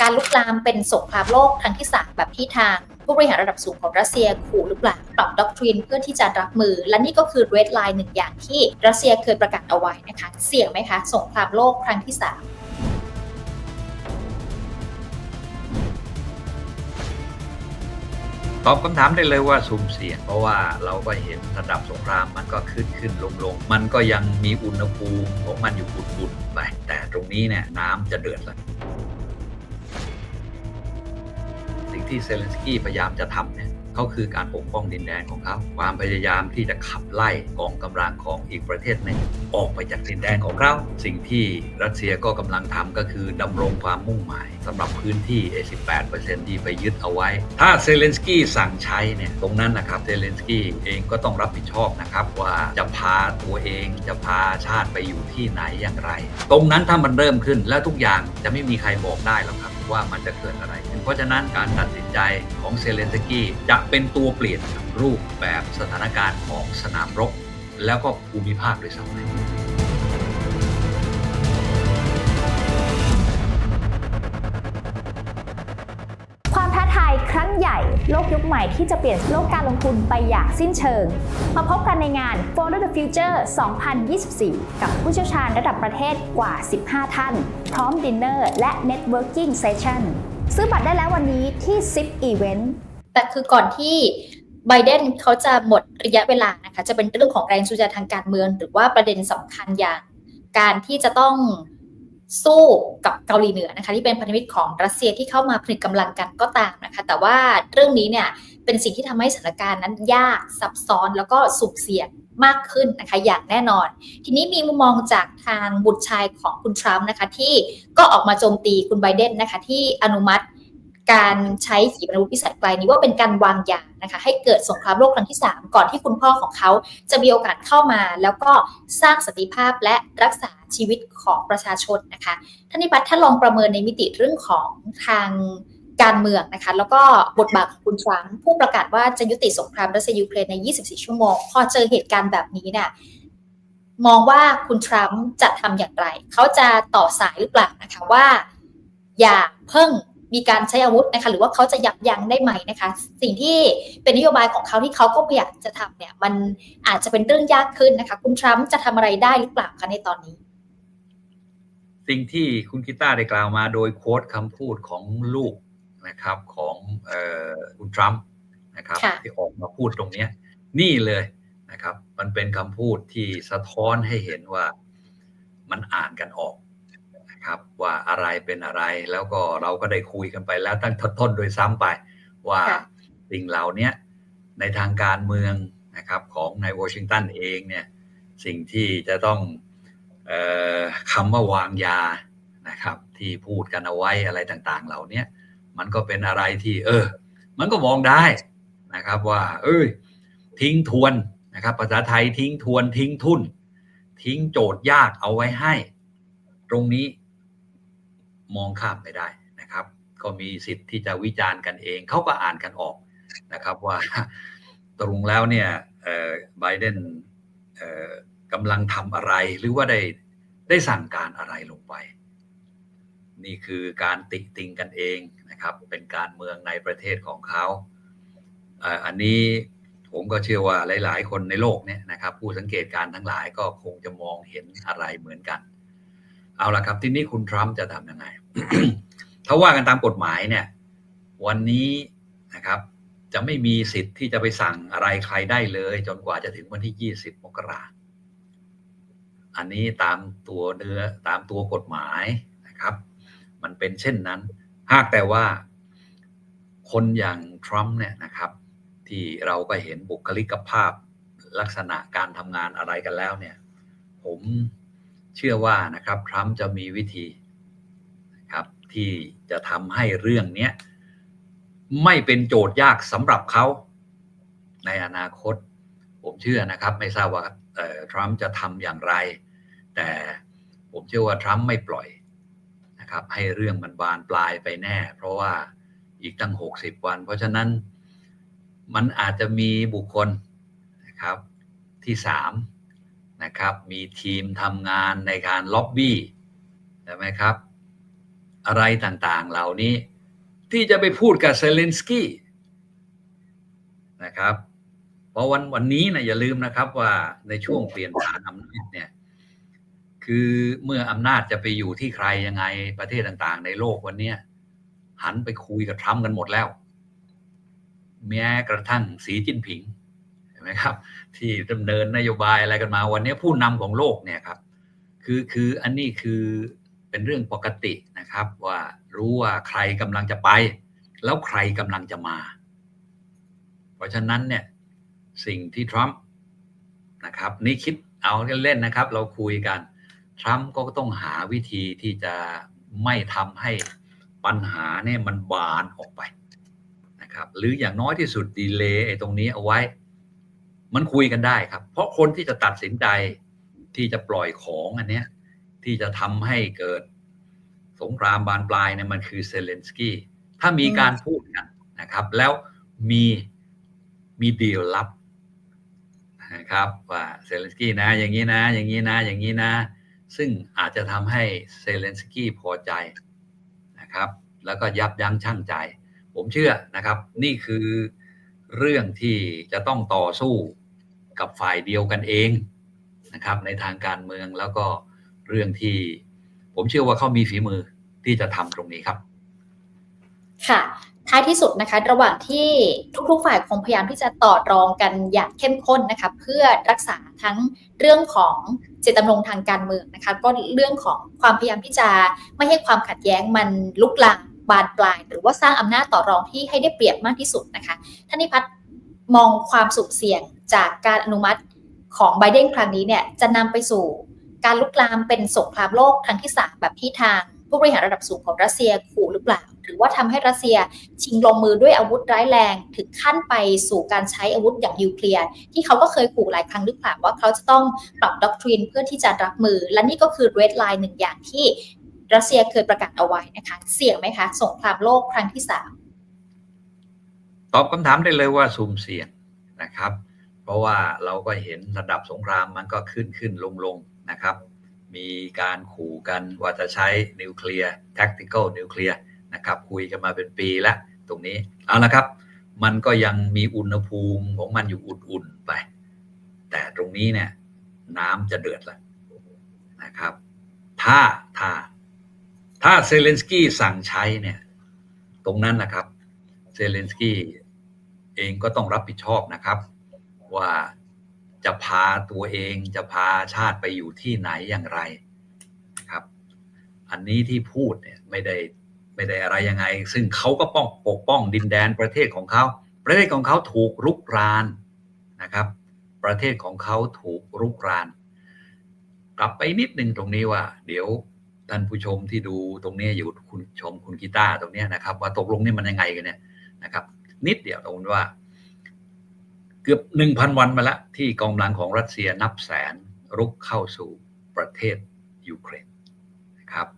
การลุกลามเป็นสงครามโลกครั้งที่ 3 แบบที่ทางผู้บริหารระดับสูงของรัสเซียขู่หรือเปล่าปรับด็อกทรีนเพื่อที่จะรับมือ และนี่ก็คือเรดไลน์หนึ่งอย่างที่รัสเซียเคยประกาศเอาไว้นะคะ เสี่ยงไหมคะสงครามโลกครั้งที่ 3ตอบคำถามได้เลยว่าสุ่มเสี่ยงเพราะว่าเราก็เห็นระดับสงครามมันก็ขึ้นขึ้นลงลงมันก็ยังมีอุณหภูมิของมันอยู่อุ่นๆไปแต่ตรงนี้เนี่ยน้ำจะเดือดแล้ว ที่เซเลนสกี้พยายามจะทำเนี่ยเขาคือการปกป้องดินแดนของเขา ความพยายามที่จะขับไล่กองกำลังของอีกประเทศหนึ่งออกไปจากดินแดนของเขา สิ่งที่รัสเซียก็กำลังทำก็คือดำรงความมุ่งหมายสำหรับพื้นที่ 18%ที่ไปยึดเอาไว้ ถ้าเซเลนสกี้สั่งใช้เนี่ยตรงนั้นนะครับเซเลนสกี้เองก็ต้องรับผิดชอบนะครับว่าจะพาตัวเองจะพาชาติไปอยู่ที่ไหนอย่างไร ตรงนั้นถ้ามันเริ่มขึ้นแล้วทุกอย่างจะไม่มีใครบอกได้หรอกครับว่ามันจะเกิดอะไรขึ้น ราะฉะนั้นการตัดสินใจของเซเลนสกี้จะเป็นตัวเปลี่ยนรูปแบบสถานการณ์ของสนามรบ แล้วก็ภูมิภาคด้วยซ้ำไปความท้าทายครั้งใหญ่โลกยุคใหม่ที่จะเปลี่ยนโลกการลงทุนไปอย่างสิ้นเชิง มาพบกันในงาน Follow the Future 2024 กับผู้เชี่ยวชาญระดับประเทศกว่า 15 ท่าน พร้อมดินเนอร์และ Networking Session ซื้อบัตรได้แล้ววันนี้ที่10 Event แต่คือก่อนที่ไบเดนเขาจะหมดระยะเวลานะคะจะเป็นเรื่องของแรงจูงใจทางการเมือง หรือว่าประเด็นสำคัญอย่าง การที่จะต้องสู้กับเกาหลีเหนือนะคะที่เป็นพันธมิตรของรัสเซียที่เข้ามาผนึกกำลังกันก็ตามนะคะแต่ว่าเรื่องนี้เนี่ยเป็นสิ่งที่ทำให้สถานการณ์นั้นยากซับซ้อนแล้วก็สุ่มเสี่ยง มากขึ้นนะคะอย่างแน่นอน ทีนี้มีมุมมองจากทางบุตรชายของคุณทรัมป์นะคะที่ก็ออกมาโจมตีคุณไบเดนนะคะที่อนุมัติการใช้ขีปนาวุธพิสัยไกลนี้ว่าเป็นการวางยานะคะให้เกิดสงครามโลกครั้งที่ 3 ก่อนที่คุณพ่อของเขาจะมีโอกาสเข้ามา แล้วก็สร้างสนติภาพและรักษาชีวิตของประชาชนนะคะท่านนิพัฒน์ถ้าลองประเมินในมิติเรื่องของทาง การเมืองนะคะ แล้วก็บทบาทของคุณทรัมป์ผู้ประกาศว่าจะยุติสงครามรัสเซียยูเครนใน 24 ชั่วโมง พอเจอเหตุการณ์แบบนี้เนี่ยมองว่าคุณทรัมป์จะทำอย่างไร เขาจะต่อสายหรือเปล่านะคะว่า อย่าเพิ่งมีการใช้อาวุธนะคะหรือว่าเขาจะยับยั้งได้ไหมนะคะ สิ่งที่เป็นนโยบายของเขาที่เขาก็พยายามจะทำเนี่ย มันอาจจะเป็นเรื่องยากขึ้นนะคะ คุณทรัมป์จะทำอะไรได้หรือเปล่าคะในตอนนี้ สิ่งที่คุณกีตาได้กล่าวมาโดยโค้ดคำพูดของลูก นะครับของเอ่อคุณทรัมป์นะครับค่ะที่ออกมาพูดตรงเนี้ยนี่เลยนะครับ มันเป็นคำพูดที่สะท้อนให้เห็นว่ามันอ่านกันออกนะครับว่าอะไรเป็นอะไรแล้วก็เราก็ได้คุยกันไปแล้วตั้งต้นโดยซ้ำไปว่าค่ะสิ่งเหล่าเนี้ยในทางการเมืองนะครับของในวอชิงตันเองเนี่ยสิ่งที่จะต้องเอ่อคำว่าวางยานะครับที่พูดกันเอาไว้อะไรต่างๆ เหล่าเนี้ย มันก็เป็นอะไรที่ เออ มันก็มองได้นะครับว่า เอ้ยทิ้งทวนนะครับภาษาไทยทิ้งทวนทิ้งทุน ทิ้งโจทย์ยากเอาไว้ให้ ตรงนี้มองข้ามไปได้นะครับ ก็มีสิทธิ์ที่จะวิจารณ์กันเองเขาก็อ่านกันออกนะครับว่าตรงแล้วเนี่ยไบเดนกำลังทำอะไรหรือว่าได้ได้สั่งการอะไรลงไป นี่คือการติติงกันเองนะครับ เป็นการเมืองในประเทศของเขา อันนี้ผมก็เชื่อว่าหลาย ๆ คนในโลกเนี่ยนะครับ ผู้สังเกตการ์ทั้งหลายก็คงจะมองเห็นอะไรเหมือนกัน เอาละครับ ทีนี้คุณทรัมป์จะทำยังไง ถ้าว่ากันตามกฎหมายเนี่ย วันนี้นะครับ จะไม่มีสิทธิ์ที่จะไปสั่งอะไรใครได้เลย จนกว่าจะถึงวันที่ 20 มกราอันนี้ตามตัวเนื้อตามตัวกฎหมายนะครับ มันเป็นเช่นนั้น หากแต่ว่าคนอย่างทรัมป์เนี่ยนะครับที่เราก็เห็นบุคลิกภาพลักษณะการทำงานอะไรกันแล้วเนี่ยผมเชื่อว่านะครับทรัมป์จะมีวิธีนะครับที่จะทำให้เรื่องนี้ไม่เป็นโจทย์ยากสำหรับเขาในอนาคต ผมเชื่อนะครับ ไม่ทราบว่าทรัมป์จะทำอย่างไร แต่ผมเชื่อว่าทรัมป์ไม่ปล่อย นะครับ ให้เรื่องมันบานปลายไปแน่ เพราะว่าอีกตั้ง 60 วัน เพราะฉะนั้นมันอาจจะมีบุคคลนะครับที่สามนะครับมีทีมทำงานในการล็อบบี้ใช่ไหมครับ อะไรต่างๆเหล่านี้ที่จะไปพูดกับเซเลนสกี้นะครับเพราะวันวันนี้นะอย่าลืมนะครับว่าในช่วงเปลี่ยนผ่านอำนาจเนี่ย คือเมื่ออำนาจจะไปอยู่ที่ใครยังไงประเทศต่างๆ ในโลกวันนี้หันไปคุยกับทรัมป์กันหมดแล้ว แม้กระทั่งสีจิ้นผิงเห็นไหมครับ ที่ดำเนินนโยบายอะไรกันมาวันนี้ผู้นำของโลกเนี่ยครับ คือคืออันนี้คือเป็นเรื่องปกตินะครับ ว่ารู้ว่าใครกำลังจะไป แล้วใครกำลังจะมา เพราะฉะนั้นเนี่ยสิ่งที่ทรัมป์นะครับ นี่คิดเอาเล่นๆนะครับ เราคุยกัน ทรัมป์ก็ต้องหาวิธีที่จะไม่ทำให้ปัญหาเนี่ยมันบานออกไปนะครับหรืออย่างน้อยที่สุดดีเลย์ไอ้ตรงนี้เอาไว้ มันคุยกันได้ครับ เพราะคนที่จะตัดสินใจที่จะปล่อยของอันเนี้ยที่จะทำให้เกิดสงครามบานปลายเนี่ยมันคือเซเลนสกี้ถ้ามีการพูดกันนะครับ แล้วมีมีดีลลับนะครับว่าเซเลนสกี้นะ อย่างนี้นะ อย่างนี้นะ อย่างนี้นะ ซึ่งอาจจะทำให้เซเลนสกี้พอใจนะครับ แล้วก็ยับยั้งชั่งใจ ผมเชื่อนะครับ นี่คือเรื่องที่จะต้องต่อสู้กับฝ่ายเดียวกันเองนะครับ ในทางการเมืองแล้วก็เรื่องที่ ผมเชื่อว่าเขามีฝีมือที่จะทำตรงนี้ครับ ค่ะ ท้ายที่สุดนะคะ ระหว่างที่ทุกๆฝ่ายคงพยายามที่จะต่อรองกันอย่างเข้มข้นนะคะเพื่อรักษาทั้งเรื่องของเจตจำนงทางการเมืองนะคะก็เรื่องของความพยายามที่จะไม่ให้ความขัดแย้งมันลุกลามบานปลาย หรือว่าสร้างอำนาจต่อรองที่ให้ได้เปรียบมากที่สุดนะคะท่านนิพัฒน์มองความสุ่มเสี่ยงจากการอนุมัติของไบเดนครั้งนี้เนี่ยจะนำไปสู่การลุกลามเป็นสงครามโลกครั้งที่สามแบบที่ทาง ผู้บริหารระดับสูงของรัสเซียขู่หรือเปล่า หรือว่าทำให้รัสเซียชิงลงมือด้วยอาวุธร้ายแรง ถึงขั้นไปสู่การใช้อาวุธอย่างนิวเคลียร์ที่เขาก็เคยขู่หลายครั้งหรือเปล่าว่าเขาจะต้องปรับด็อกทรีนเพื่อที่จะรับมือ และนี่ก็คือเรดไลน์หนึ่งอย่างที่รัสเซียเคยประกาศเอาไว้นะคะ เสี่ยงไหมคะสงครามโลกครั้งที่สามตอบคำถามได้เลยว่าซุ่มเสี่ยงนะครับ เพราะว่าเราก็เห็นระดับสงครามมันก็ขึ้นขึ้นลงลงนะครับ มีการขู่กันว่าจะใช้นิวเคลียร์ tactical นิวเคลียร์นะครับคุยกันมาเป็นปีแล้วตรงนี้เอาละครับ มันก็ยังมีอุณหภูมิของมันอยู่อุ่นๆไป แต่ตรงนี้เนี่ยน้ำจะเดือดล้วนะครับ ถ้าถ้าถ้าเซเลนสกี้สั่งใช้เนี่ยตรงนั้นนะครับเซเลนสกี้เองก็ต้องรับผิดชอบนะครับ ว่า จะพาตัวเองจะพาชาติไปอยู่ที่ไหนอย่างไรครับ อันนี้ที่พูดเนี่ยไม่ได้ไม่ได้อะไรยังไง ซึ่งเขาก็ป้องปกป้องดินแดนประเทศของเขา ประเทศของเขาถูกรุกรานนะครับ ประเทศของเขาถูกรุกราน กลับไปนิดนึงตรงนี้ว่า เดี๋ยวท่านผู้ชมที่ดูตรงนี้อยู่คุณชมคุณกีตาร์ตรงนี้นะครับ ว่าตกลงนี่มันยังไงกันเนี่ยนะครับ นิดเดียวตรงว่า กือบหนึ่งพันวันมาแล้วที่กองกำลังของรัสเซียนับแสนรุกเข้าสู่ประเทศยูเครนนะครับ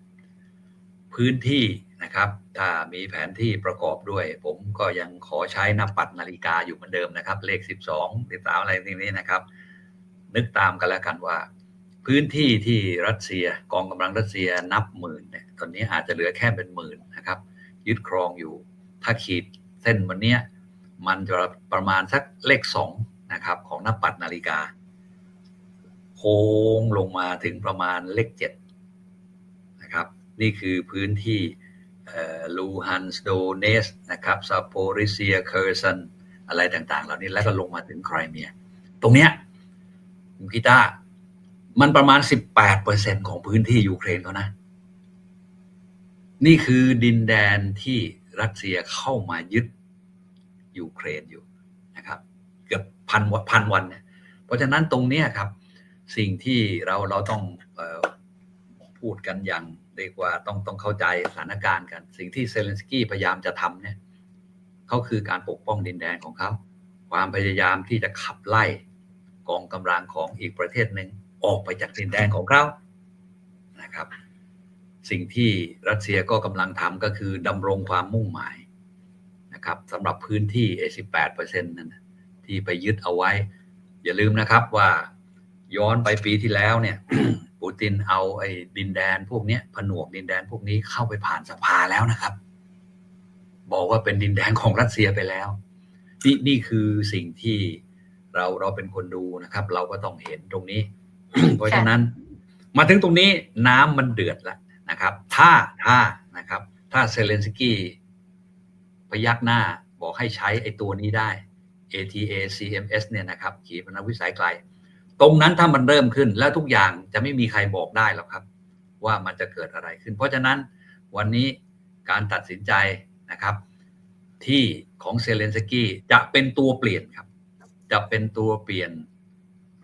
พื้นที่นะครับถ้ามีแผนที่ประกอบด้วย ผมก็ยังขอใช้น้าปัดนาฬิกาอยู่เหมือนเดิมนะครับ เลข 12 13อะไรนี้นะครับ นึกตามกันแล้วกันว่า พื้นที่ที่รัสเซียกองกำลังรัสเซียนับหมื่นเนี่ยตอนนี้อาจจะเหลือแค่เป็นหมื่นนะครับ ยึดครองอยู่ถ้าขีดเส้นวันเนี้ย มันจะประมาณสักเลขสองนะครับ ของหน้าปัดนาฬิกา โค้งลงมาถึงประมาณเลขเจ็ดนะครับ นี่คือพื้นที่ลูฮันสโดเนสนะครับซาโปริเซียเคอร์ซันอะไรต่างๆ เหล่านี้แล้วก็ลงมาถึงไครเมีย ตรงเนี้ยคุณกีตามันประมาณ 18%ของพื้นที่ยูเครนเขานะ นี่คือดินแดนที่รัสเซียเข้ามายึด ยูเครนอยู่นะครับ เกือบพันวันพันวันเนี่ยเพราะฉะนั้นตรงนี้ครับ สิ่งที่เราเราต้องออพูดกันอย่างเรียกว่าต้องต้องเข้าใจสถานการณ์กัน สิ่งที่เซเลนสกี้พยายามจะทำเนี่ยเขาคือการปกป้องดินแดนของเขาความพยายามที่จะขับไล่กองกำลังของอีกประเทศหนึ่งออกไปจากดินแดนของเขานะครับ สิ่งที่รัสเซียก็กำลังทำก็คือดำรงความมุ่งหมาย นะครับสำหรับพื้นที่ 18%นั้นนที่ไปยึดเอาไว้ อย่าลืมนะครับว่าย้อนไปปีที่แล้วเนี่ยปูตินเอาไอ้ดินแดนพวกนี้ผนวกดินแดนพวกนี้เข้าไปผ่านสภาแล้วนะครับ บอกว่าเป็นดินแดนของรัสเซียไปแล้ว นี่นี่คือสิ่งที่เราเราเป็นคนดูนะครับ เราก็ต้องเห็นตรงนี้ เพราะฉะนั้น มาถึงตรงนี้น้ำมันเดือดแล้วนะครับ ถ้าถ้านะครับ ถ้าเซเลนสกี้ พยักหน้าบอกให้ใช้ไอ้ตัวนี้ได้ ATA CMS เนี่ยนะครับขีปนาวุธวิสัยไกล ตรงนั้นถ้ามันเริ่มขึ้นแล้วทุกอย่างจะไม่มีใครบอกได้หรอกครับ ว่ามันจะเกิดอะไรขึ้น เพราะฉะนั้นวันนี้การตัดสินใจนะครับ ที่ของเซเลนสกี้จะเป็นตัวเปลี่ยนครับ จะเป็นตัวเปลี่ยน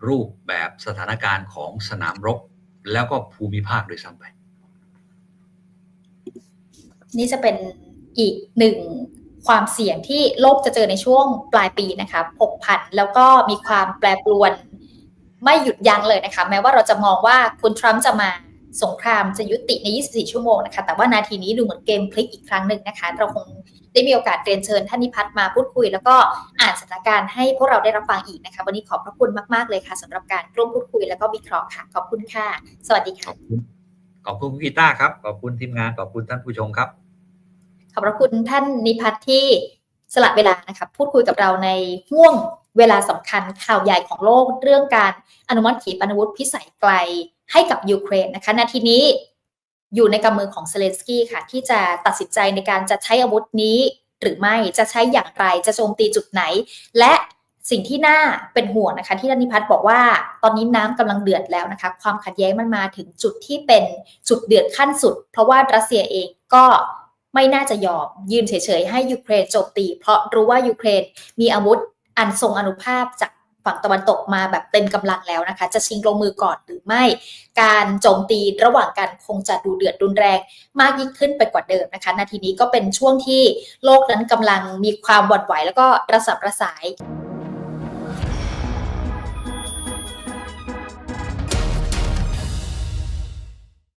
รูปแบบสถานการณ์ของสนามรบ แล้วก็ภูมิภาคโดยซ้ำไป นี่จะเป็นอีกหนึ่ง ความเสี่ยงที่โลกจะเจอในช่วงปลายปีนะคะผกผันแล้วก็มีความแปรปรวนไม่หยุดยั้งเลยนะคะ แม้ว่าเราจะมองว่าคุณทรัมป์จะมาสงครามจะยุติใน 24 ชั่วโมงนะคะ แต่ว่านาทีนี้ดูเหมือนเกมพลิกอีกครั้งหนึ่งนะคะ เราคงได้มีโอกาสเรียนเชิญท่านนิพัฒน์มาพูดคุย แล้วก็อ่านสถานการณ์ให้พวกเราได้รับฟังอีกนะคะ วันนี้ขอบพระคุณมาก ๆ เลยค่ะสำหรับการร่วมพูดคุยแล้วก็วิเคราะห์ค่ะ ขอบคุณค่ะ สวัสดีค่ะอบคุณขอบคุณคุณกีตาร์ครับ ขอบคุณทีมงาน ขอบคุณท่านผู้ชมครับ อบพระคุณท่านนิพัฒน์ที่สละเวลานะคะพูดคุยกับเราในห่วงเวลาสำคัญข่าวใหญ่ของโลกเรื่องการอนุมัติขีปนาวุธพิสัยไกลให้กับยูเครนนะคะ นาทีนี้อยู่ในกำมือของเซเลนสกี้ค่ะ ที่จะตัดสินใจในการจะใช้อาวุธนี้หรือไม่จะใช้อย่างไรจะโจมตีจุดไหน และสิ่งที่น่าเป็นห่วงนะคะ ที่ท่านนิพัฒน์บอกว่าตอนนี้น้ำกำลังเดือดแล้วนะคะ ความขัดแย้งมันมาถึงจุดที่เป็นจุดเดือดขั้นสุด เพราะว่ารัสเซียเองก็ ไม่น่าจะยอมยืนเฉยๆให้ยูเครนโจมตี เพราะรู้ว่ายูเครนมีอาวุธอันทรงอนุภาพจากฝั่งตะวันตกมาแบบเต็มกำลังแล้วนะคะ จะชิงลงมือก่อนหรือไม่ การโจมตีระหว่างกันคงจะดูเดือดรุนแรง มากยิ่งขึ้นไปกว่าเดิมนะคะ นาทีนี้ก็เป็นช่วงที่โลกนั้นกำลังมีความหวั่นไหวแล้วก็ระสับระสาย